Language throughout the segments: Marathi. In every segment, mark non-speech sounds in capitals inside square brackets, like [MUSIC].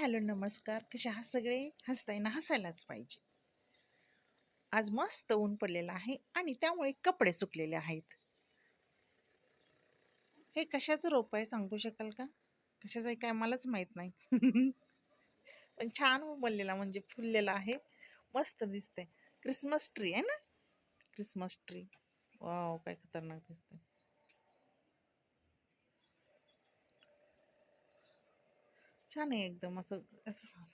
हॅलो नमस्कार. कसे आहात सगळे? हसताय ना हसायलाच पाहिजे. आज मस्त ऊन पडलेलं आहे आणि त्यामुळे कपडे सुकलेले आहेत. हे कशाचं रोप आहे सांगू शकाल का? कशाचं आहे काय मलाच माहीत नाही. [LAUGHS] पण छान उमललेला म्हणजे फुललेला आहे. मस्त दिसतंय. क्रिसमस ट्री आहे ना? Christmas tree. वाव काय खतरनाक दिसतंय. छान आहे एकदम असं असं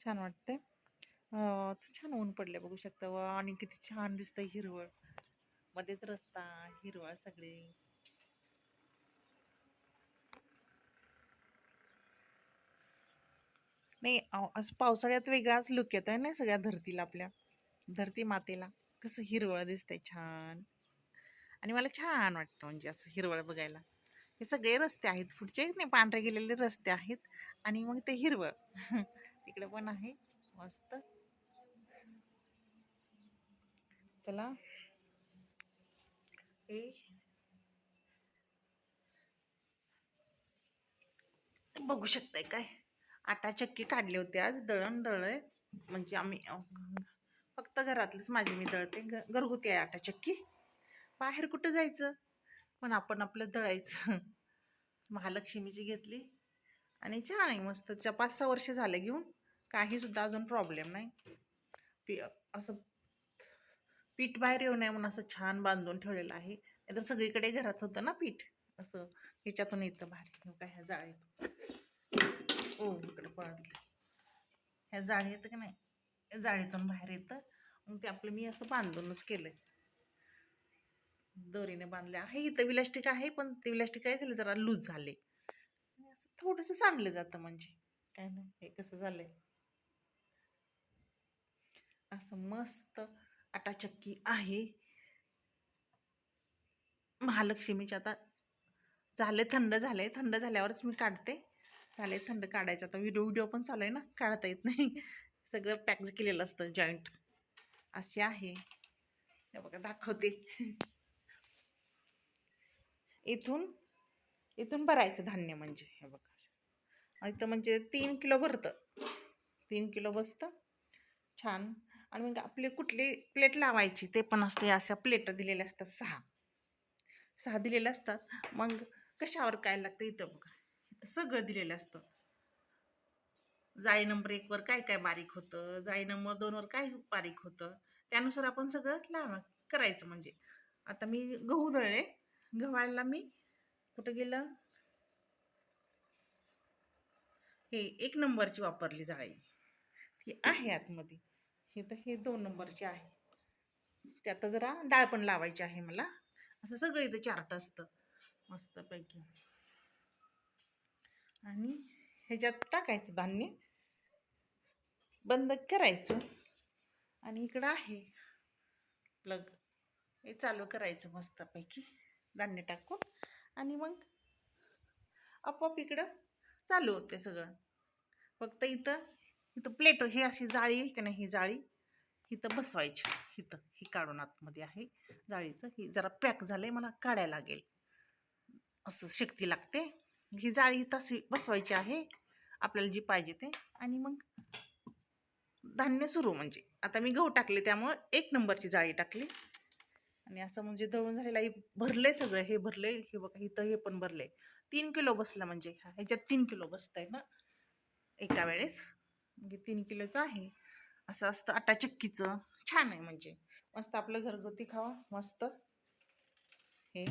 छान वाटतंय. छान ऊन पडले बघू शकता व आणि किती छान दिसतंय हिरवळ. मध्येच रस्ता हिरवळ सगळे. नाही असं पावसाळ्यात वेगळाच लुक येतोय ना सगळ्या धरतीला आपल्या. धरती मातेला. कसं हिरवळ दिसतंय छान. आणि मला छान वाटतं म्हणजे असं हिरवळ बघायला. हे सगळे रस्ते आहेत. पुढचे नाही पांढरे गेलेले रस्ते आहेत आणि मग ते हिरवळ [LAUGHS] तिकडे पण आहे. मस्त. चला. हे. बघू शकताय काय? आटा चक्की काढले होते आज. दळण दळय म्हणजे आम्ही फक्त घरातलीच माझी मी दळते. घरगुती आहे आटा चक्की. बाहेर कुठं जायचं? पण आपण आपलं दळायचं. [LAUGHS] महालक्ष्मीची घेतली. आणि छान आहे मस्त. तिच्या पाच सहा वर्ष झाले घेऊन. काही सुद्धा अजून प्रॉब्लेम नाही. पी असं पीठ बाहेर येऊ नये म्हणून असं छान बांधून ठेवलेलं आहे. नाहीतर सगळीकडे घरात होतं ना पीठ. असं ह्याच्यातून येतं बाहेर. काय ह्या जाळीत ओ इकडे पळतलं ह्या जाळी येतं की नाही? जाळीतून बाहेर येतं. मग ते आपलं मी असं बांधूनच केलंय. दोरीने बांधले आहे इथं विलास्टिक आहे पण ते विलास्टिक काय झालं जरा लूज झाले. असं थोडंसं सांडलं जातं म्हणजे. काय नाही हे कसं झालंय? असं मस्त आटाचक्की आहे. महालक्ष्मीच्या आता झाले थंड झाले. थंड झाल्यावरच मी काढते. झाले थंड काढायचं. आता व्हिडिओ व्हिडिओ पण चालू आहे ना काढता येत नाही. सगळं पॅक केलेलं असतं जॉईंट असे आहे. बघा दाखवते. इथून इथून भरायचं धान्य म्हणजे हे बघा. इथं म्हणजे तीन किलो भरतं. तीन किलो बसतं. छान. आणि मग आपले कुठली प्लेट लावायची ते पण असते अशा प्लेट दिलेल्या असतात सहा. सहा दिलेल्या असतात. मग कशावर काय लागतं इथं बघा. इथं सगळं दिलेलं असतं. जाळी नंबर एकवर काय काय बारीक होतं जाळी नंबर दोनवर काय बारीक होतं त्यानुसार आपण सगळं लावा करायचं म्हणजे. आता मी गहू दळले. गव्हाला मी कुठं गेलं? हे एक नंबरची वापरली जाळी. ती आहे आतमध्ये. हे तर हे दोन नंबरची आहे. ते आता जरा डाळ पण लावायची आहे मला. असं सगळं इथं चार्ट असतं. मस्तपैकी. आणि ह्याच्यात टाकायचं धान्य. बंद करायचं. आणि इकडं आहे. प्लग. हे चालू करायचं मस्तपैकी. धान्य टाकून आणि मग आपोआप इकडं चालू होते सगळं. फक्त इथं इथं प्लेट हे अशी जाळी आहे की नाही ही जाळी इथं बसवायची. इथं ही काढून आतमध्ये आहे. जाळीचं ही जरा पॅक झालंय मला काढायला लागेल. असं शक्ती लागते. ही जाळी इथं अशी बसवायची आहे. आपल्याला जी पाहिजे ते. आणि मग धान्य सुरू म्हणजे. आता मी गहू टाकले त्यामुळं एक नंबरची जाळी टाकली. आणि असं म्हणजे दळून झालेलं आहे. भरले सगळं. हे भरले हे बघा इथं हे पण भरले तीन किलो बसला म्हणजे. हा, ह्याच्यात तीन किलो बसतंय ना? एका वेळेस. म्हणजे तीन किलोचं आहे. असं असतं आटा चक्कीचं. छान आहे म्हणजे. मस्त आपलं घरगुती खावा. मस्त. हे.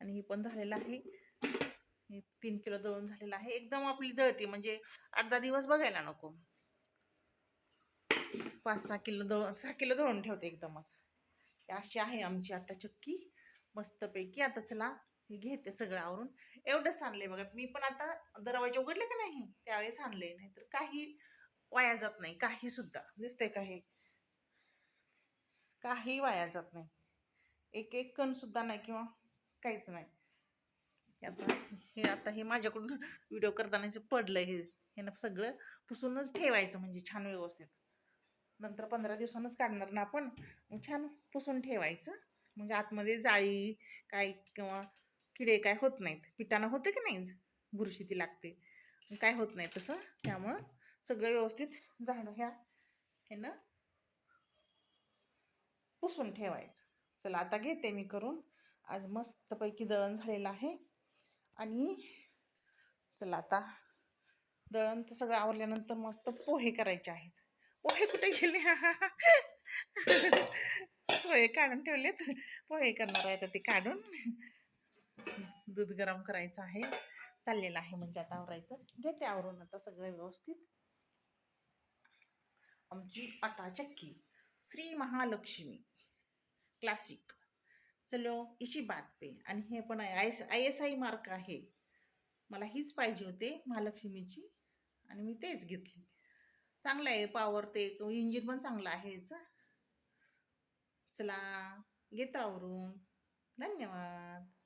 आणि हे पण झालेलं आहे. हे तीन किलो दळून झालेलं आहे. एकदम आपली दळती. म्हणजे अर्धा दिवस बघायला नको. पाच सहा किलो दळून सहा किलो दळून ठेवते एकदमच. अशी आहे आमची आटा चक्की. मस्तपैकी आता चला हे घेते सगळं आवरून. एवढंच आणले बघा. मी पण आता दरवाजे उघडले का नाही? त्यावेळेस आणलंय. नाहीतर काही वाया जात नाही. काही सुद्धा. दिसतंय का हे? काही वाया जात नाही. एक एक कण सुद्धा नाही किंवा काहीच नाही. आता हे आता हे माझ्याकडून व्हिडिओ करताना पडलं पडलंय हे. हे ना सगळं पुसूनच ठेवायचं म्हणजे छान व्यवस्थित. नंतर पंधरा दिवसांनाच काढणार ना आपण. मग छान पुसून ठेवायचं. म्हणजे आतमध्ये जाळी काय किंवा किडे काय होत नाहीत. पिठानं होते की नाही बुरशी ती लागते. काय होत नाही तसं. त्यामुळं सगळं व्यवस्थित झाडं ह्या हे ना पुसून ठेवायचं. चला आता घेते मी करून. आज मस्तपैकी दळण झालेलं आहे. आणि चला आता दळण तर सगळं आवरल्यानंतर मस्त पोहे करायचे आहेत. पोहे कुठे गेले? पोहे काढून ठेवलेत. पोहे करणार आहे आता ते काढून. दूध गरम करायचं आहे. चाललेलं आहे म्हणजे आता आवरायचं. घेते आवरून आता सगळं व्यवस्थित. आमची आटा चक्की. श्री महालक्ष्मी. क्लासिक चलो इशी बात पे. आणि हे पण I S I S I mark आहे. मला हीच पाहिजे होते महालक्ष्मीची. आणि मी तेच घेतली. चांगलं आहे पॉवर ते इंजिन पण चांगलं आहे याचं. चला घेतो आवरून. धन्यवाद.